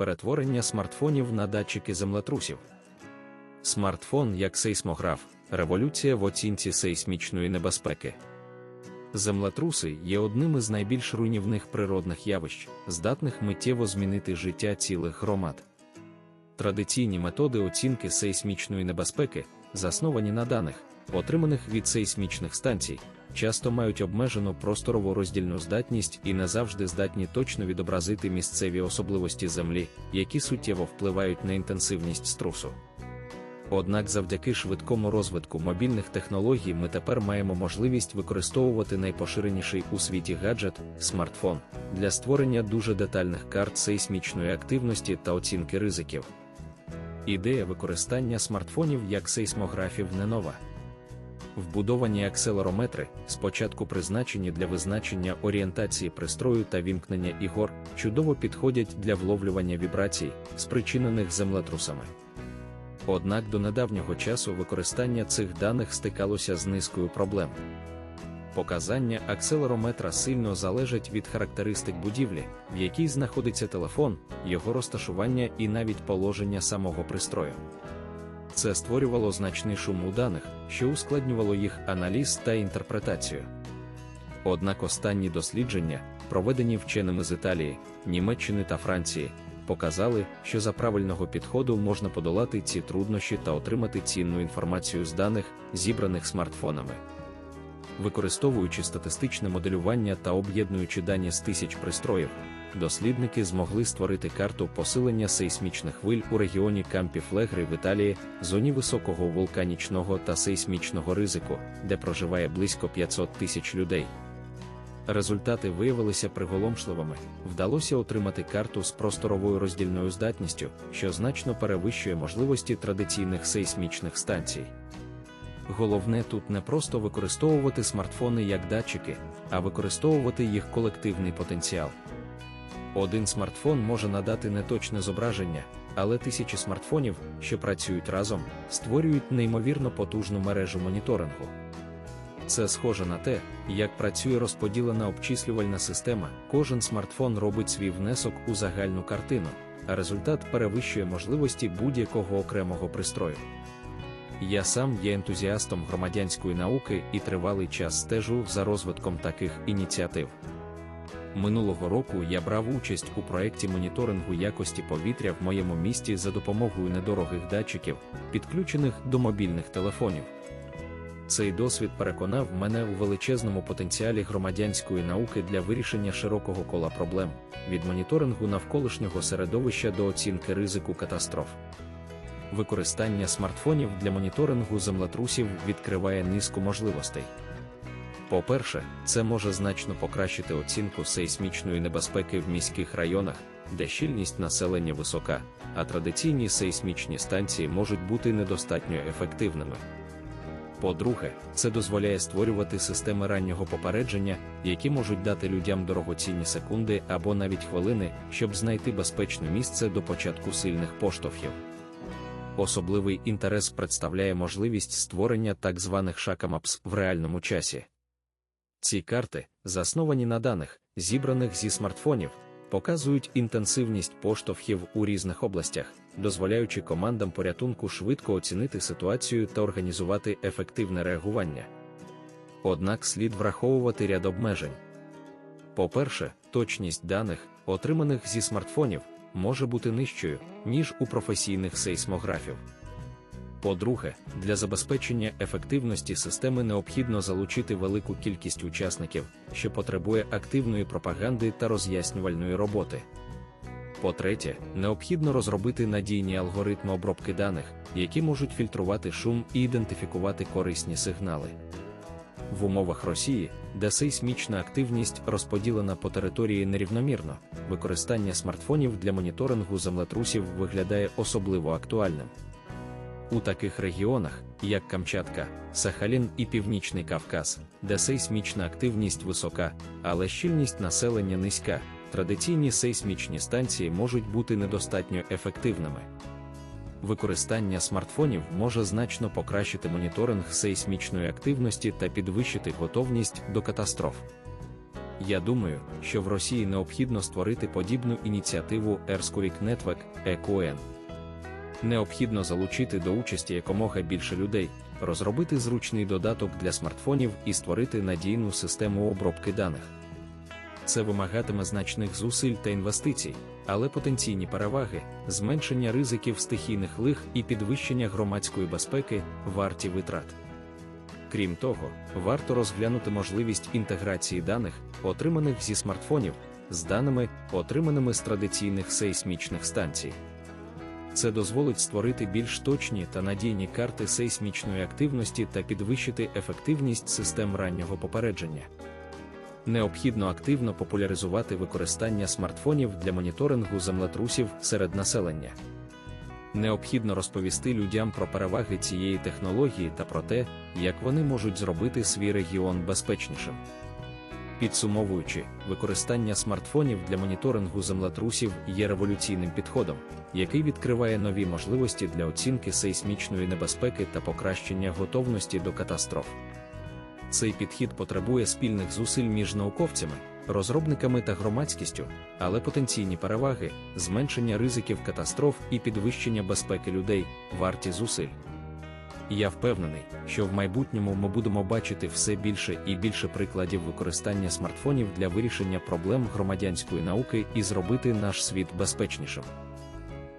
перетворення смартфонів на датчики землетрусів. Смартфон як сейсмограф революція в оцінці сейсмічної небезпеки. Землетруси є одним із найбільш руйнівних природних явищ, здатних миттєво змінити життя цілих громад. Традиційні методи оцінки сейсмічної небезпеки, засновані на даних, отриманих від сейсмічних станцій, часто мають обмежену просторову роздільну здатність і не завжди здатні точно відобразити місцеві особливості землі, які суттєво впливають на інтенсивність струсу. Однак завдяки швидкому розвитку мобільних технологій ми тепер маємо можливість використовувати найпоширеніший у світі гаджет смартфон для створення дуже детальних карт сейсмічної активності та оцінки ризиків. Ідея використання смартфонів як сейсмографів не нова. Вбудовані акселерометри, спочатку призначені для визначення орієнтації пристрою та вімкнення ігор, чудово підходять для вловлювання вібрацій, спричинених землетрусами. Однак до недавнього часу використання цих даних стикалося з низкою проблем. Показання акселерометра сильно залежать від характеристик будівлі, в якій знаходиться телефон, його розташування і навіть положення самого пристрою. Це створювало значний шум у даних, що ускладнювало їх аналіз та інтерпретацію. Однак останні дослідження, проведені вченими з Італії, Німеччини та Франції, показали, що за правильного підходу можна подолати ці труднощі та отримати цінну інформацію з даних, зібраних смартфонами. Використовуючи статистичне моделювання та об'єднуючи дані з тисяч пристроїв, дослідники змогли створити карту посилення сейсмічних хвиль у регіоні Кампі Флегри в Італії, зоні високого вулканічного та сейсмічного ризику, де проживає близько 500 тисяч людей. Результати виявилися приголомшливими. Вдалося отримати карту з просторовою роздільною здатністю, що значно перевищує можливості традиційних сейсмічних станцій. Головне тут не просто використовувати смартфони як датчики, а використовувати їх колективний потенціал. Один смартфон може надати неточне зображення, але тисячі смартфонів, що працюють разом, створюють неймовірно потужну мережу моніторингу. Це схоже на те, як працює розподілена обчислювальна система, кожен смартфон робить свій внесок у загальну картину, а результат перевищує можливості будь-якого окремого пристрою. Я сам є ентузіастом громадянської науки і тривалий час стежу за розвитком таких ініціатив. Минулого року я брав участь у проєкті моніторингу якості повітря в моєму місті за допомогою недорогих датчиків, підключених до мобільних телефонів. Цей досвід переконав мене у величезному потенціалі громадянської науки для вирішення широкого кола проблем від моніторингу навколишнього середовища до оцінки ризику катастроф. Використання смартфонів для моніторингу землетрусів відкриває низку можливостей. По-перше, це може значно покращити оцінку сейсмічної небезпеки в міських районах, де щільність населення висока, а традиційні сейсмічні станції можуть бути недостатньо ефективними. По-друге, це дозволяє створювати системи раннього попередження, які можуть дати людям дорогоцінні секунди або навіть хвилини, щоб знайти безпечне місце до початку сильних поштовхів. Особливий інтерес представляє можливість створення так званих шакамапс в реальному часі. Ці карти, засновані на даних, зібраних зі смартфонів, показують інтенсивність поштовхів у різних областях, дозволяючи командам порятунку швидко оцінити ситуацію та організувати ефективне реагування. Однак слід враховувати ряд обмежень. По-перше, точність даних, отриманих зі смартфонів, може бути нижчою, ніж у професійних сейсмографів. По-друге, для забезпечення ефективності системи необхідно залучити велику кількість учасників, що потребує активної пропаганди та роз'яснювальної роботи. По-третє, необхідно розробити надійні алгоритми обробки даних, які можуть фільтрувати шум і ідентифікувати корисні сигнали. В умовах Росії, де сейсмічна активність розподілена по території нерівномірно, використання смартфонів для моніторингу землетрусів виглядає особливо актуальним. У таких регіонах, як Камчатка, Сахалін і Північний Кавказ, де сейсмічна активність висока, але щільність населення низька, традиційні сейсмічні станції можуть бути недостатньо ефективними. Використання смартфонів може значно покращити моніторинг сейсмічної активності та підвищити готовність до катастроф. Я думаю, що в Росії необхідно створити подібну ініціативу Earthquake Network EQN. Необхідно залучити до участі якомога більше людей, розробити зручний додаток для смартфонів і створити надійну систему обробки даних. Це вимагатиме значних зусиль та інвестицій, але потенційні переваги, зменшення ризиків стихійних лих і підвищення громадської безпеки варті витрат. Крім того, варто розглянути можливість інтеграції даних, отриманих зі смартфонів, з даними, отриманими з традиційних сейсмічних станцій. Це дозволить створити більш точні та надійні карти сейсмічної активності та підвищити ефективність систем раннього попередження. Необхідно активно популяризувати використання смартфонів для моніторингу землетрусів серед населення. Необхідно розповісти людям про переваги цієї технології та про те, як вони можуть зробити свій регіон безпечнішим. Підсумовуючи, використання смартфонів для моніторингу землетрусів є революційним підходом, який відкриває нові можливості для оцінки сейсмічної небезпеки та покращення готовності до катастроф. Цей підхід потребує спільних зусиль між науковцями, розробниками та громадськістю, але потенційні переваги, зменшення ризиків катастроф і підвищення безпеки людей варті зусиль. Я впевнений, що в майбутньому ми будемо бачити все більше і більше прикладів використання смартфонів для вирішення проблем громадянської науки і зробити наш світ безпечнішим.